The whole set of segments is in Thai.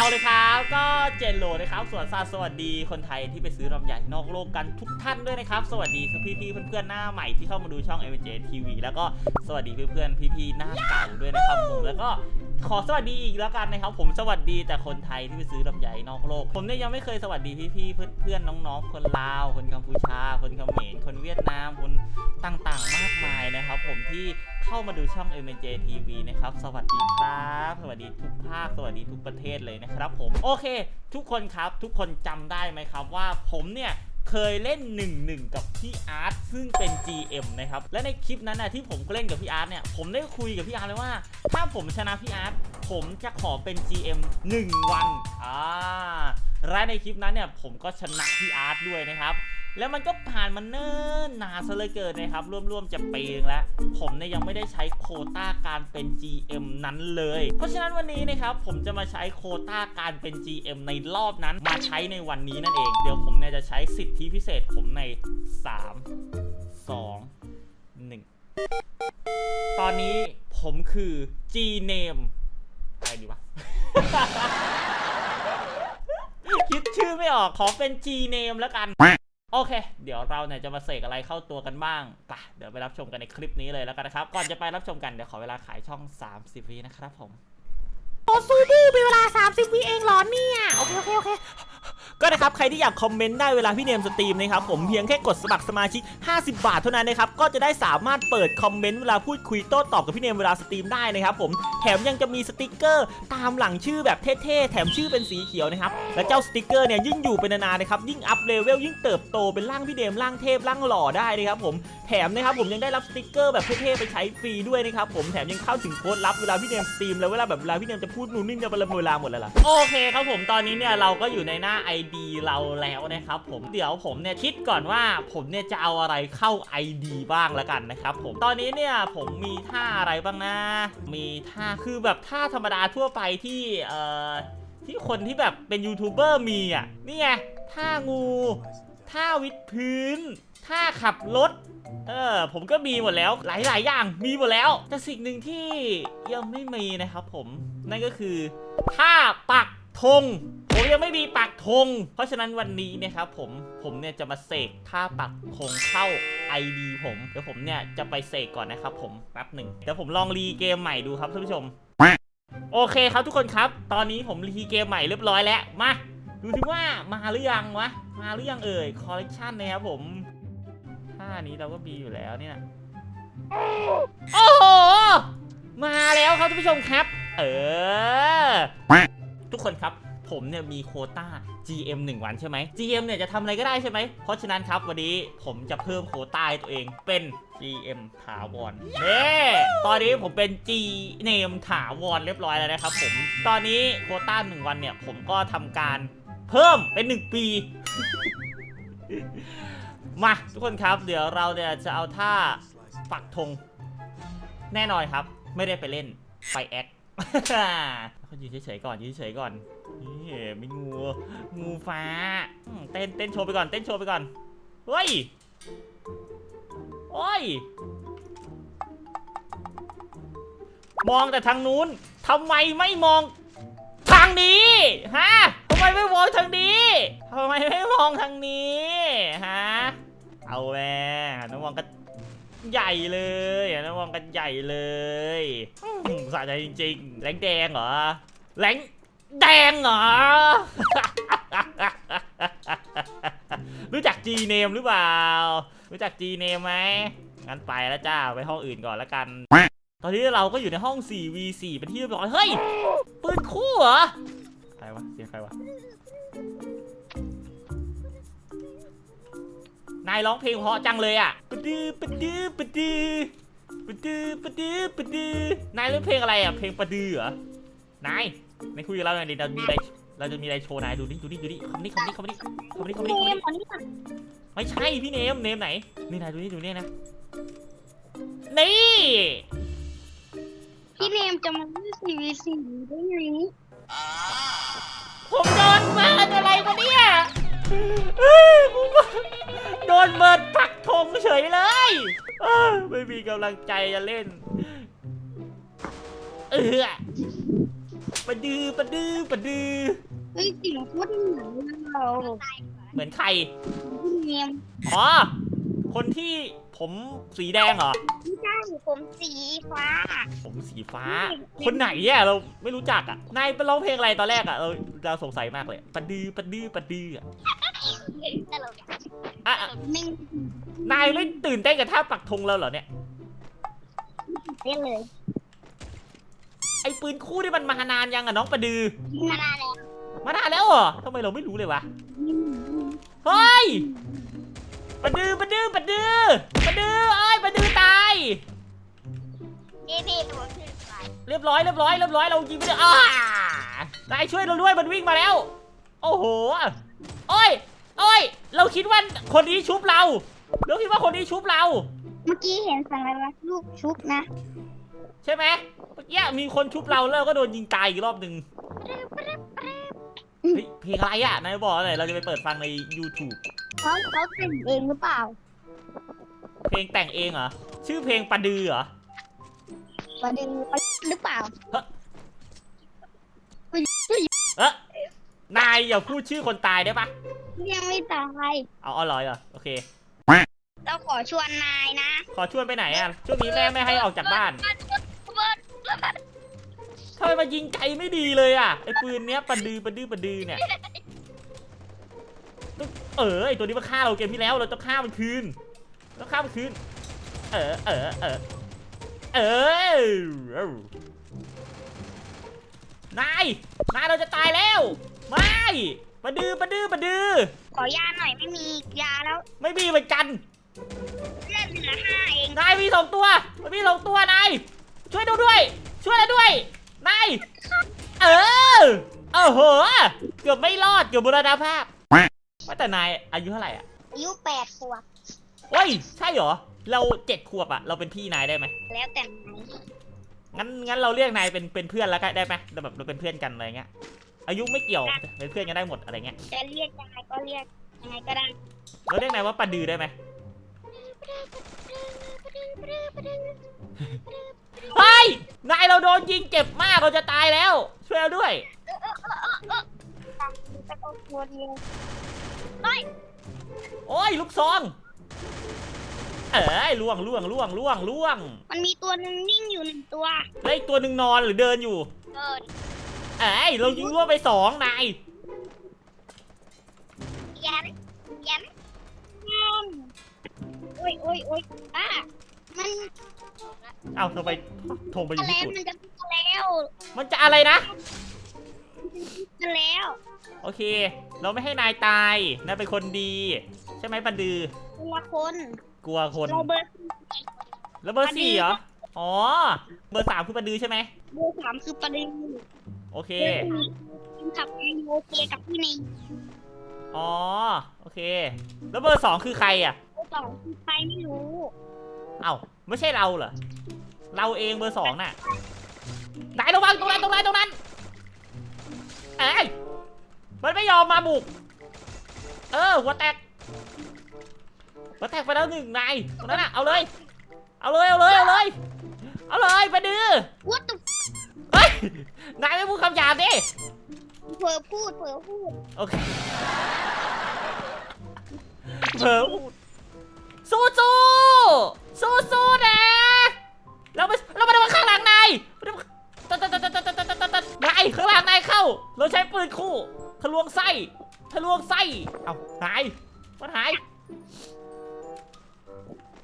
เอาเลยครับ ก็เจนโหลนะครับสวนสัตว์สวัสดีคนไทยที่ไปซื้อลำไยนอกโลกกันทุกท่านด้วยนะครับ สวัสดีพี่พี่ๆเพื่อนๆหน้าใหม่ที่เข้ามาดูช่อง m j TV แล้วก็สวัสดีเพื่อนๆพี่ๆหน้าเก่าด้วยนะครับผมแล้วก็ขอสวัสดีอีกแล้วกันนะครับ ผมสวัสดีแต่คนไทยที่ไปซื้อลำไยนอกโลก ผมเนี่ยยังไม่เคยสวัสดีพี่ๆเพื่อนๆน้องๆ คนลาว คนกัมพูชา คนเขมรคนเวียดนามคนต่างๆ มากมายนะครับ ผมที่ เข้ามาดูช่อง m j TV นะครับ สวัสดีครับ สวัสดีทุกภาค สวัสดีทุกประเทศเลยนะครับผม โอเค ทุกคนครับ ทุกคนจำได้ไหมครับว่าผมเนี่ยเคยเล่น 1 1 กับพี่อาร์ตซึ่งเป็น GM นะครับ และในคลิปนั้นนะที่ผมเล่นกับพี่อาร์ตเนี่ย ผมได้คุยกับพี่อาร์ตเลยว่า ถ้าผมชนะพี่อาร์ต ผมจะขอเป็น GM 1 วัน อ่า และในคลิปนั้นเนี่ยผมก็ชนะพี่อาร์ตด้วยนะครับ แล้วมันก็ผ่านมาเนิ่นนานซะเลยเกินนะครับร่วมๆจะปีนึงแล้ว ผมเนี่ยยังไม่ได้ใช้โคต้าการเป็น GM นั้นเลย เพราะฉะนั้นวันนี้นะครับผมจะมาใช้โคต้าการเป็น GM ในรอบนั้น มาใช้ในวันนี้นั่นเอง เดี๋ยวผมเนี่ยจะใช้สิทธิพิเศษผมใน 3 2 1 ตอนนี้ผมคือ G name อะไรดีวะคิดชื่อไม่ออกขอเป็น G name แล้วกัน โอเค เดี๋ยวเราเนี่ยจะมาเสกอะไรเข้าตัวกันบ้างปะเดี๋ยวไปรับชมกันในคลิปนี้เลยแล้วกันนะครับ ก่อนจะไปรับชมกันเดี๋ยวขอเวลาขายช่อง 30วินะครับผม โอ้ซูบูเป็นเวลา 30วิเองเหรอเนี่ย โอเค โอเค โอเค ก็นะครับใครที่อยากคอมเมนต์ได้เวลาพี่เนมสตรีมนะครับผมเพียงแค่กดสมัครสมาชิก 50 บาทเท่านั้นนะครับก็จะได้สามารถเปิดคอมเมนต์เวลาพูดคุยโต้ตอบกับพี่เนมเวลาสตรีมได้นะครับผมแถมยังจะมีสติกเกอร์ตามหลังชื่อแบบเท่ๆแถมชื่อเป็นสีเขียวนะครับและเจ้าสติกเกอร์เนี่ยยิ่งอยู่เป็นนานๆนะครับยิ่งอัพเลเวลยิ่งเติบโตเป็นร่างพี่เนมร่างเทพร่างหล่อได้นะครับผมแถมนะครับผมยังได้รับสติกเกอร์แบบเท่ๆไปใช้ฟรีด้วยนะครับผมแถมยังเข้าถึงโค้ดลับเวลาพี่เนมสตรีมแล้วเวลาแบบเวลาพี่เนมจะพูดนู่นนี่จะเป็นเวลาหมดเลยล่ะโอเคครับผมตอนนี้เนี่ยเราก็อยู่ในหน้า ID เราแล้วนะครับผมเดี๋ยวผมเนี่ยคิดก่อนว่าผมเนี่ยจะเอาอะไรเข้า ID บ้างละกันนะครับผมตอนนี้เนี่ยผมมีท่าอะไรบ้างนะ มีท่าคือแบบท่าธรรมดาทั่วไปที่เอ่อที่คนที่แบบเป็นยูทูบเบอร์มีอะนี่ไงท่างูท่าวิดพื้นท่าขับรถเออผมก็มีหมดแล้วหลาย ๆ อย่างมีหมดแล้ว แต่สิ่งหนึ่งที่ยังไม่มีนะครับผมนั่นก็คือท่าปักธง ยังไม่มีปักธง เพราะฉะนั้นวันนี้เนะครับผมผมเนี่ยจะมาเสกท่าปักธงเข้า ID ผมเดี๋ยวผมเนี่ยจะไปเสกก่อนนะครับผมแป๊บหนึ่งเดี๋ยวผมลองรีเกมใหม่ดูครับท่านผู้ชม โอเคครับทุกคนครับ ตอนนี้ผมรีเกมใหม่เรียบร้อยแล้วมาดูสิว่ามาหรือยังวะมาหรือยังเอ่ยคอลเลกชันนะครับผมท่านี้เราก็มีอยู่แล้วเนี่ยโอ้โหมาแล้วครับท่านผู้ชมครับ เออ ทุกคนครับ ผมเนี่ยมีโคต้า GM 1 วันใช่ไหม GM เนี่ยจะทำอะไรก็ได้ใช่ไหม เพราะฉะนั้นครับวันนี้ผมจะเพิ่มโคต้าให้ตัวเองเป็น GM ถาวรเน่ตอนนี้ผมเป็น G name ถาวรเรียบร้อยแล้วนะครับผม ตอนนี้โคต้า 1 วันเนี่ยผมก็ทำการเพิ่มเป็น 1 ปี มาทุกคนครับ เดี๋ยวเราเนี่ยจะเอาท่าปักธงแน่นอนครับ ไม่ได้ไปเล่นไปแอค ขยืนเฉยๆก่อนยืนเฉยๆก่อนนี่มีงูงูฟ้าอืมเต้นเต้นโชว์ไปก่อนเต้นโชว์ไปก่อนเฮ้ยโอ้ยมองแต่ทางนู้นทำไมไม่มอง ทางนี้ฮะทำไมไม่มองทางนี้ทำไมไม่มองทางนี้ฮะเอาแม่น้องมองกันใหญ่เลยน้องมองกันใหญ่เลยอืม สะใจจริงๆแรงแดงเหรอแรงแดงเหรอ รู้จัก G name หรือเปล่า รู้จัก G name ไหมงั้นไปแล้วจ้า ไปห้องอื่นก่อนแล้วกัน ตอนนี้เราก็อยู่ในห้อง 4v4 เป็นที่เรียบร้อย เฮ้ย ปืนคู่เหรอ ใครวะ เสียงใครวะ นายร้องเพลงเพราะจังเลยอะปะดื้อปะดื้อปะดื้อ ปะดื้อปะดื้อปะดื้อนายเล่นเพลงอะไรอะ เพลงปะดื้อเหรอ นายไม่คุยกับเราหน่อยดิเรามีอะไร เราจะมีอะไรโชว์นายดูดิดูดิดูดิคำนี้คำนี้คำนี้คำนี้คำนี้คำเนนี้มอันนี้ไม่ใช่พี่เนม เนมไหน นี่นายดูนี่ดูนี่นะ นี่ พี่เนมจะมาเล่นซีวีซีได้ไงผมโดนเบิร์ดอะไรวะเนี่ยเอ้ยผม โดนเบิร์ดปักธงเฉยเลยเอ้ยไม่มีกำลังใจจะเล่น เออไปปะดือปะดือปะดือ เฮ้ยเสียงโคตรเหมือนเราเหมือนใคร พี่เนมอ๋อ คนที่ผมสีแดงเหรอ ไม่ใช่ผมสีฟ้าผมสีฟ้า คนไหนเนี่ยเราไม่รู้จักอะ นายไปร้องเพลงอะไรตอนแรกอะ เราเราสงสัยมากเลยปะดือปะดือปะดืออะ ตลกอะอะนิ่งนายไม่ตื่นเต้นกับท่าปักธงเราเหรอเนี่ยเต้นเลยไอ้ปืนคู่ที่มันมานานยังอะน้องปะดือ มานานแล้วมานานแล้วเหรอทำไมเราไม่รู้เลยวะ เฮ้ยปะดือปะดือปะดือปะดือเอ้ยปะดือตายพี่พี่ผมชื่อไปเรียบร้อยเรียบร้อยเรียบร้อยเรายิงไปเลยอ้านายช่วยเราด้วยมันวิ่งมาแล้ว โอ้โหโอ้ย โอ้ย เราคิดว่าคนนี้ชุบเรา เราคิดว่าคนนี้ชุบเรา เมื่อกี้เห็นสัญลักษณ์ลูกชุบนะใช่ไหมเมื่อกี้มีคนชุบเราแล้วเราก็โดนยิงตายอีกรอบหนึ่งเฮ้ยเพลงอะไรอะนายบอกหน่อยเราจะไปเปิดฟังใน YouTube เขาเขาแต่งเองหรือเปล่า เพลงแต่งเองเหรอ ชื่อเพลงปะดือเหรอ ประเด็นหรือเปล่าเอ๊ะนายอย่าพูดชื่อคนตายได้ปะ ยังไม่ตายเอาเอาลอยเหรอโอเคเราขอชวนนายนะขอชวนไปไหนอะช่วงนี้แม่ไม่ให้ออกจากบ้านเบิร์ดเบิร์ดทำไมมายิงไกลไม่ดีเลยอะไอ้ปืนเนี้ยปะดือปะดือปะดือเนี่ยเออไอตัวนี้มันฆ่าเราเกมที่แล้วเราต้องฆ่ามันคืนต้องฆ่ามันคืน เออเออเออเออนายนายเราจะตายแล้วไม่ ปะดือปะดือปะดือขอยาหน่อยไม่มียาแล้วไม่มีเหมือนกันเลือดเหลือห้าเองนายมีสองตัวมันมีสองตัวนายช่วยดูด้วย ช่วยเราด้วยนายเออเออโหเกือบไม่รอดเกือบบุรณภาพว่าแต่นายอายุเท่าไหร่อะอายุแปดขวบเฮ้ยใช่เหรอเราเจ็ดขวบอะเราเป็นพี่นายได้ไหมแล้วแต่นายงั้นงั้นเราเรียกนายเป็นเป็นเพื่อนแล้วกันได้ไหมเราแบบเราเป็นเพื่อนกันอะไรเงี้ย อายุไม่เกี่ยวเป็นเพื่อนกันได้หมดอะไรเงี้ยจะเรียกยังไงก็เรียกยังไงก็ได้เราเรียกนายว่าปาดือได้ไหมเฮ้ยนายเราโดนยิงเจ็บมากเราจะตายแล้ว ช่วยเราด้วยแต่ก็ตัวเดียวโอ้ยลูกซองเอ้ยล่วงล่วงล่วงล่วงล่วง มันมีตัวหนึงนิ่งอยู่หนึ่งตัวแล้วอีกตัวหนึ่งนอนหรือเดินอยู่เกิด เอ้ยเรายิงล่วงไปสองนายยันยันยันโอ้ยโอ้ยโอ้ยอะมันเอ้าทำไมโทงไปอยู่อะไรที่ตูดมันจะพูดแล้ว มันจะอะไรนะมันแล้ว โอเค เราไม่ให้นายตายนายเป็นคนดี ใช่ไหมปันดือตัวคน กลัวคนเราเบอร์แล้วเบอร์สี่เหรอ อ๋อ เบอร์สามคือปันดือใช่ไหมเบอร์สามคือประเด็น โอเคเบอร์สี่กับไอโอเคกับพี่เนยอ๋อ โอเค แล้วเบอร์สองคือใครอะเบอร์สองคือใครไม่รู้ เอ้า ไม่ใช่เราเหรอ เราเองเบอร์สองน่ะนายระวังตรงนั้นตรงนั้นตรงนั้นเอ้ยมันไม่ยอมมาบุก เออ หัวแตก หัวแตกไปแล้วหนึ่งนายตรงนั้นน่ะ เอาเลย เอาเลย เอาเลย เอาเลย เอาเลยไปดื้อวัดตุเฮ้ย นายไม่พูดคำหยาบดิ เผลอพูดเผลอพูดโอเคเผลอพูดสู้สู้สู้สู้นะเราไปเรามาดูข้างหลังนายตัดตัดตัดตัดตัดตัดตัดตัดตัดนายข้างหลังนายเข้า เราใช้ปืนคู่ทะลวงไส้ทะลวงไส้เอาหายมันหาย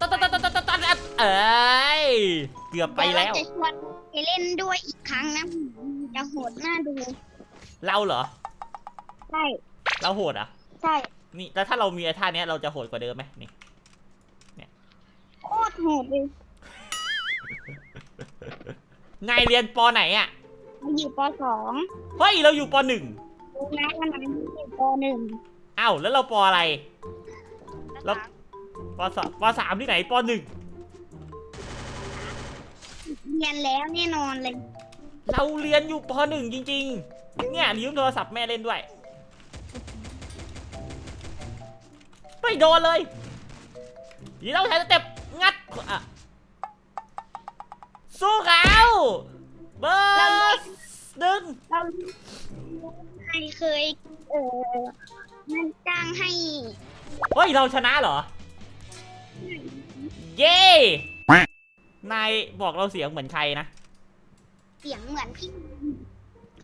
ตัดตัดตัดตัดตัดตัดตัดเอ้ยเกือบไปแล้วเดี๋ยเราจะชวน ไปเล่นด้วยอีกครั้งนะจะโหดหน้าดู เราเหรอ ใช่ เราโหดอะ ใช่ นี่แล้วถ้าเรามีไอ้ท่าเนี้ยเราจะโหดกว่าเดิมไหมนี่ โคตรโหดเลยนายเรียนปอไหนอะ มันอยู่ปสองเฮ้ย เราอยู่ปหนึ่งรู้นะว่ามันอยู่ปหนึ่งอ้าวแล้วเราปออะไร แล้ว ปสองปสามที่ไหนปหนึ่ง เรียนแล้วแน่นอนเลย เราเรียนอยู่ปหนึ่งจริง ๆ เนี่ยยืมโทรศัพท์แม่เล่นด้วยไม่โดนเลยยีเราใช้สเต็ปงัดอะสู้เขาเบอร์หนึ่งเราใครเคยเออมันจ้างให้ เฮ้ย เราชนะเหรอ เย้ นายบอกเราเสียงเหมือนใครนะ เสียงเหมือนพี่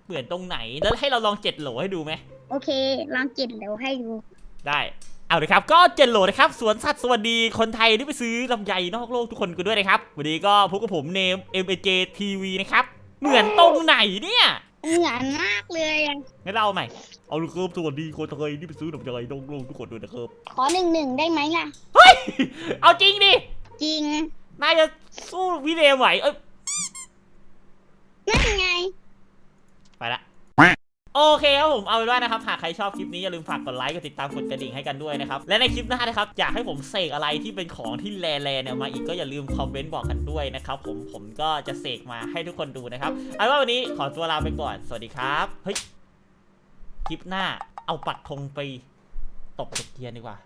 เหมือนตรงไหน แล้วให้เราลองเจ็ดโหลให้ดูไหม โอเค ลองจิตเดี๋ยวให้ดู ได้ เอาเลยครับ ก็เจ็ดโหลนะครับ สวนสัตว์สวัสดีคนไทยที่ไปซื้อลำไยนอกโลกทุกคนกันด้วยนะครับ วันนี้ก็พบกับผมเนม m j TV นะครับ เหมือนตรงไหนเนี่ย เหมือนมากเลยอะงั้นเราเอาใหม่ เอาเลยครับสวัสดีคนไทยที่ไปซื้อลำไยนอกโลกทุกคนด้วยนะครับ ขอหนึ่งหนึ่งได้ไหมล่ะเฮ้ยเอาจริงดิ จริง นายจะสู้พี่เนมไหวเอ้ยนั่นไง ไปละ โอเคครับผมเอาเป็นว่านะครับหากใครชอบคลิปนี้อย่าลืมฝากกดไลค์กดติดตามกดกระดิ่งให้กันด้วยนะครับ และในคลิปหน้านะครับอยากให้ผมเสกอะไรที่เป็นของที่แรๆเนี่ยมาอีกก็อย่าลืมคอมเมนต์บอกกันด้วยนะครับผมผมก็จะเสกมาให้ทุกคนดูนะครับเอาเป็นว่าวันนี้ขอตัวลาไปก่อนสวัสดีครับเฮ้ยคลิปหน้าเอาปักธงไปตบตะเกียนดีกว่า